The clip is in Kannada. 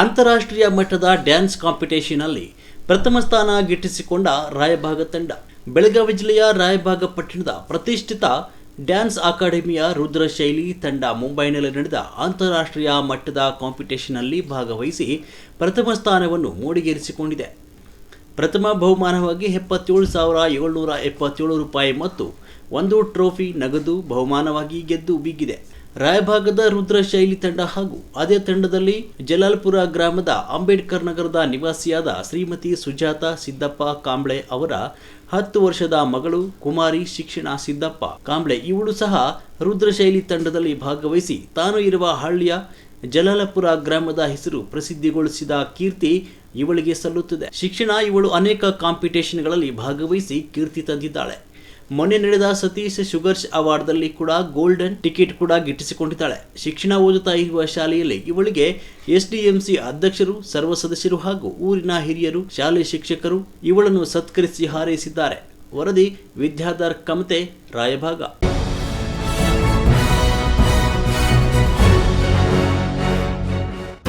ಅಂತಾರಾಷ್ಟ್ರೀಯ ಮಟ್ಟದ ಡ್ಯಾನ್ಸ್ ಕಾಂಪಿಟೇಷನ್ನಲ್ಲಿ ಪ್ರಥಮ ಸ್ಥಾನ ಗಿಟ್ಟಿಸಿಕೊಂಡ ರಾಯಭಾಗ ತಂಡ. ಬೆಳಗಾವಿ ಜಿಲ್ಲೆಯ ರಾಯಭಾಗ ಪಟ್ಟಣದ ಪ್ರತಿಷ್ಠಿತ ಡ್ಯಾನ್ಸ್ ಅಕಾಡೆಮಿಯ ರುದ್ರಶೈಲಿ ತಂಡ ಮುಂಬೈನಲ್ಲಿ ನಡೆದ ಅಂತಾರಾಷ್ಟ್ರೀಯ ಮಟ್ಟದ ಕಾಂಪಿಟೇಷನ್ನಲ್ಲಿ ಭಾಗವಹಿಸಿ ಪ್ರಥಮ ಸ್ಥಾನವನ್ನು ಮೂಡಿಗೇರಿಸಿಕೊಂಡಿದೆ. ಪ್ರಥಮ ಬಹುಮಾನವಾಗಿ ಎಪ್ಪತ್ತೇಳು ಸಾವಿರ ಏಳ್ನೂರ ಎಪ್ಪತ್ತೇಳು ರೂಪಾಯಿ ಮತ್ತು ಒಂದು ಟ್ರೋಫಿ ನಗದು ಬಹುಮಾನವಾಗಿ ಗೆದ್ದು ಬೀಗಿದೆ. ರಾಯಭಾಗದ ರುದ್ರಶೈಲಿ ತಂಡ ಹಾಗೂ ಅದೇ ತಂಡದಲ್ಲಿ ಜಲಾಲ್ಪುರ ಗ್ರಾಮದ ಅಂಬೇಡ್ಕರ್ ನಗರದ ನಿವಾಸಿಯಾದ ಶ್ರೀಮತಿ ಸುಜಾತ ಸಿದ್ದಪ್ಪ ಕಾಂಬ್ಳೆ ಅವರ ಹತ್ತು ವರ್ಷದ ಮಗಳು ಕುಮಾರಿ ಶಿಕ್ಷಣ ಸಿದ್ದಪ್ಪ ಕಾಂಬ್ಳೆ. ಇವಳು ಸಹ ರುದ್ರಶೈಲಿ ತಂಡದಲ್ಲಿ ಭಾಗವಹಿಸಿ ತಾನು ಇರುವ ಹಳ್ಳಿಯ ಜಲಾಲಪುರ ಗ್ರಾಮದ ಹೆಸರು ಪ್ರಸಿದ್ಧಿಗೊಳಿಸಿದ ಕೀರ್ತಿ ಇವಳಿಗೆ ಸಲ್ಲುತ್ತದೆ. ಶಿಕ್ಷಣ ಇವಳು ಅನೇಕ ಕಾಂಪಿಟೇಷನ್ಗಳಲ್ಲಿ ಭಾಗವಹಿಸಿ ಕೀರ್ತಿ ತಂದಿದ್ದಾಳೆ. ಮೊನ್ನೆ ನಡೆದ ಸತೀಶ್ ಶುಗರ್ಸ್ ಅವಾರ್ಡ್ದಲ್ಲಿ ಕೂಡ ಗೋಲ್ಡನ್ ಟಿಕೆಟ್ ಕೂಡ ಗಿಟ್ಟಿಸಿಕೊಂಡಿದ್ದಾಳೆ. ಶಿಕ್ಷಣ ಓದುತ್ತಾ ಇರುವ ಶಾಲೆಯಲ್ಲಿ ಇವಳಿಗೆ ಎಸ್ಡಿಎಂಸಿ ಅಧ್ಯಕ್ಷರು, ಸರ್ವ ಸದಸ್ಯರು ಹಾಗೂ ಊರಿನ ಹಿರಿಯರು, ಶಾಲೆ ಶಿಕ್ಷಕರು ಇವಳನ್ನು ಸತ್ಕರಿಸಿ ಹಾರೈಸಿದ್ದಾರೆ. ವರದಿ ವಿದ್ಯಾಧರ್ ಕಮತೆ, ರಾಯಭಾಗ.